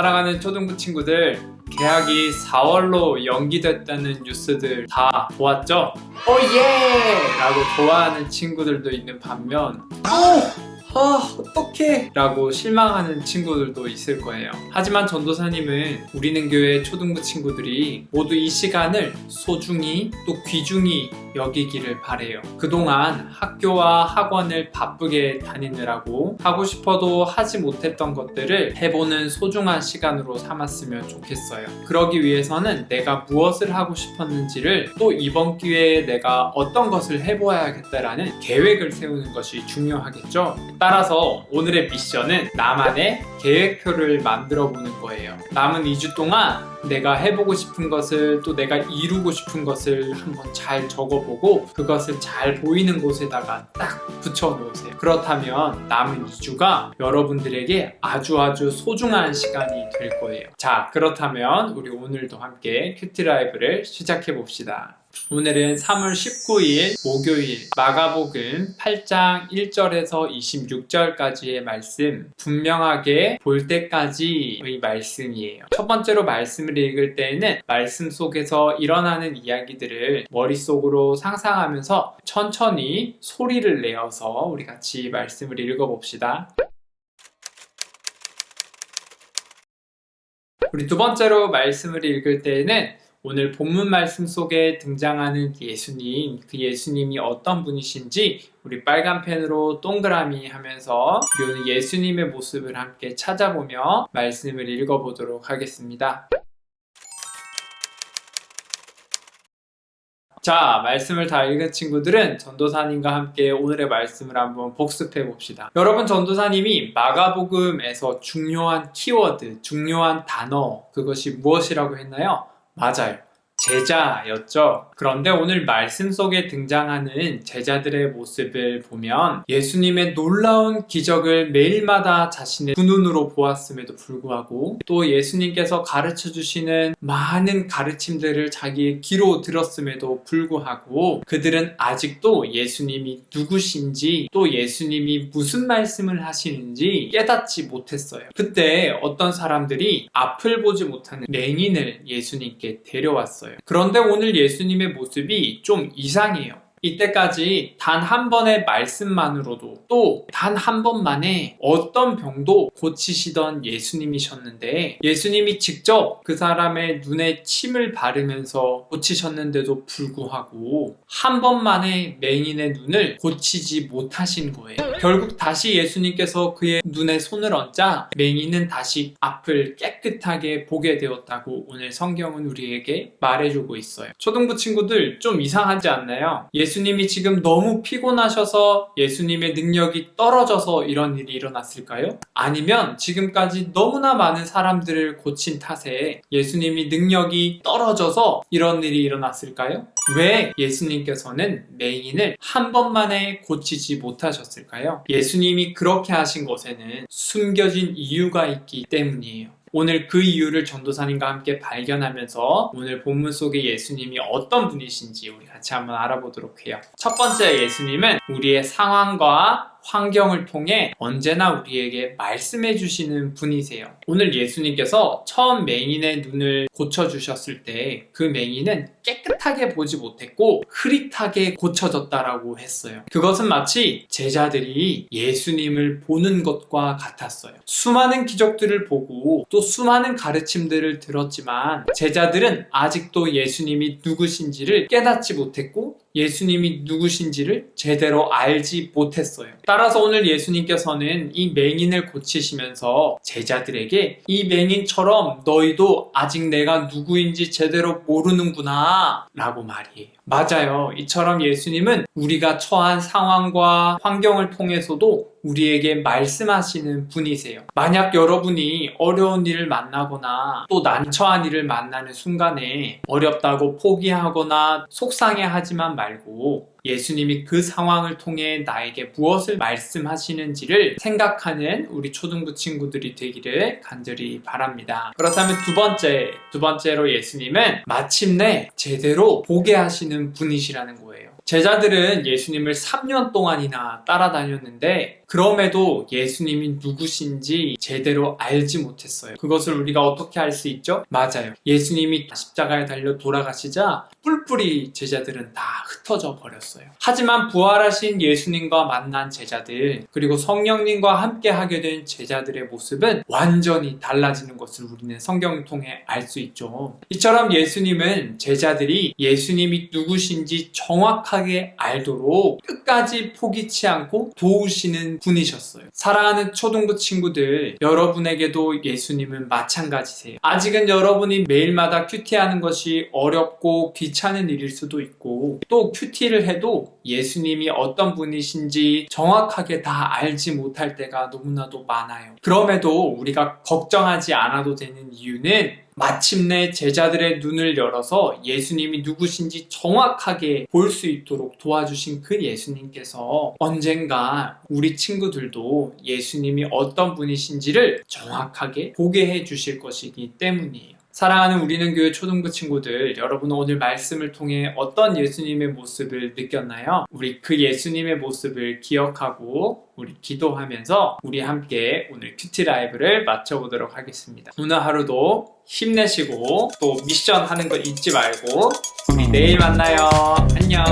사랑하는 초등부 친구들, 개학이 4월로 연기됐다는 뉴스들 다 보았죠? 오예! 라고 좋아하는 친구들도 있는 반면, 어! 아, 어떡해! 라고 실망하는 친구들도 있을 거예요. 하지만 전도사님은 우리는 교회 초등부 친구들이 모두 이 시간을 소중히 또 귀중히 여기기를 바래요. 그동안 학교와 학원을 바쁘게 다니느라고 하고 싶어도 하지 못했던 것들을 해보는 소중한 시간으로 삼았으면 좋겠어요. 그러기 위해서는 내가 무엇을 하고 싶었는지를 또 이번 기회에 내가 어떤 것을 해보아야겠다라는 계획을 세우는 것이 중요하겠죠. 따라서 오늘의 미션은 나만의 계획표를 만들어 보는 거예요. 남은 2주 동안 내가 해보고 싶은 것을 또 내가 이루고 싶은 것을 한번 잘 적어보고 그것을 잘 보이는 곳에다가 딱 붙여 놓으세요. 그렇다면 남은 2주가 여러분들에게 아주 아주 소중한 시간이 될 거예요. 자, 그렇다면 우리 오늘도 함께 큐티 라이브를 시작해 봅시다. 오늘은 3월 19일 목요일 마가복음 8장 1절에서 26절까지의 말씀 분명하게 볼 때까지의 말씀이에요. 첫 번째로 말씀을 읽을 때에는 말씀 속에서 일어나는 이야기들을 머릿속으로 상상하면서 천천히 소리를 내어서 우리 같이 말씀을 읽어봅시다. 우리 두 번째로 말씀을 읽을 때에는 오늘 본문 말씀 속에 등장하는 예수님, 그 예수님이 어떤 분이신지 우리 빨간 펜으로 동그라미 하면서 오늘 예수님의 모습을 함께 찾아보며 말씀을 읽어보도록 하겠습니다. 자, 말씀을 다 읽은 친구들은 전도사님과 함께 오늘의 말씀을 한번 복습해 봅시다. 여러분, 전도사님이 마가복음에서 중요한 키워드, 중요한 단어, 그것이 무엇이라고 했나요? 맞아요. 제자였죠. 그런데 오늘 말씀 속에 등장하는 제자들의 모습을 보면 예수님의 놀라운 기적을 매일마다 자신의 두 눈으로 보았음에도 불구하고 또 예수님께서 가르쳐 주시는 많은 가르침들을 자기의 귀로 들었음에도 불구하고 그들은 아직도 예수님이 누구신지 또 예수님이 무슨 말씀을 하시는지 깨닫지 못했어요. 그때 어떤 사람들이 앞을 보지 못하는 맹인을 예수님께 데려왔어요. 그런데 오늘 예수님의 모습이 좀 이상해요. 이때까지 단 한 번의 말씀만으로도 또 단 한 번만에 어떤 병도 고치시던 예수님이셨는데 예수님이 직접 그 사람의 눈에 침을 바르면서 고치셨는데도 불구하고 한 번만에 맹인의 눈을 고치지 못하신 거예요. 결국 다시 예수님께서 그의 눈에 손을 얹자 맹인은 다시 앞을 깨끗하게 보게 되었다고 오늘 성경은 우리에게 말해주고 있어요. 초등부 친구들 좀 이상하지 않나요? 예수 님이 지금 너무 피곤하셔서 예수님의 능력이 떨어져서 이런 일이 일어났을까요? 아니면 지금까지 너무나 많은 사람들을 고친 탓에 예수님이 능력이 떨어져서 이런 일이 일어났을까요? 왜 예수님께서는 맹인을 한 번만에 고치지 못하셨을까요? 예수님이 그렇게 하신 것에는 숨겨진 이유가 있기 때문이에요. 오늘 그 이유를 전도사님과 함께 발견하면서 오늘 본문 속에 예수님이 어떤 분이신지 우리 같이 한번 알아보도록 해요. 첫 번째 예수님은 우리의 상황과 환경을 통해 언제나 우리에게 말씀해 주시는 분이세요. 오늘 예수님께서 처음 맹인의 눈을 고쳐 주셨을 때 그 맹인은 깨끗하게 보지 못했고 흐릿하게 고쳐졌다라고 했어요. 그것은 마치 제자들이 예수님을 보는 것과 같았어요. 수많은 기적들을 보고 또 수많은 가르침들을 들었지만 제자들은 아직도 예수님이 누구신지를 깨닫지 못했고 예수님이 누구신지를 제대로 알지 못했어요. 따라서 오늘 예수님께서는 이 맹인을 고치시면서 제자들에게 이 맹인처럼 너희도 아직 내가 누구인지 제대로 모르는구나 라고 말이에요. 맞아요. 이처럼 예수님은 우리가 처한 상황과 환경을 통해서도 우리에게 말씀하시는 분이세요. 만약 여러분이 어려운 일을 만나거나 또 난처한 일을 만나는 순간에 어렵다고 포기하거나 속상해 하지만 말고 예수님이 그 상황을 통해 나에게 무엇을 말씀하시는지를 생각하는 우리 초등부 친구들이 되기를 간절히 바랍니다. 그렇다면 두 번째, 두 번째로 예수님은 마침내 제대로 보게 하시는 분이시라는 거예요. 제자들은 예수님을 3년 동안이나 따라다녔는데 그럼에도 예수님이 누구신지 제대로 알지 못했어요. 그것을 우리가 어떻게 알 수 있죠? 맞아요. 예수님이 십자가에 달려 돌아가시자 뿔뿔이 제자들은 다 흩어져 버렸어요. 하지만 부활하신 예수님과 만난 제자들 그리고 성령님과 함께 하게 된 제자들의 모습은 완전히 달라지는 것을 우리는 성경을 통해 알 수 있죠. 이처럼 예수님은 제자들이 예수님이 누구신지 정확하게 알도록 끝까지 포기치 않고 도우시는 분이셨어요. 사랑하는 초등부 친구들, 여러분에게도 예수님은 마찬가지세요. 아직은 여러분이 매일마다 큐티하는 것이 어렵고 귀찮은 일일 수도 있고 또 큐티를 해도 예수님이 어떤 분이신지 정확하게 다 알지 못할 때가 너무나도 많아요. 그럼에도 우리가 걱정하지 않아도 되는 이유는 마침내 제자들의 눈을 열어서 예수님이 누구신지 정확하게 볼 수 있도록 도와주신 그 예수님께서 언젠가 우리 친구들도 예수님이 어떤 분이신지를 정확하게 보게 해 주실 것이기 때문이에요. 사랑하는 우리는 교회 초등부 친구들, 여러분은 오늘 말씀을 통해 어떤 예수님의 모습을 느꼈나요? 우리 그 예수님의 모습을 기억하고 우리 기도하면서 우리 함께 오늘 큐티 라이브를 마쳐보도록 하겠습니다. 오늘 하루도 힘내시고 또 미션 하는 거 잊지 말고 우리 내일 만나요. 안녕.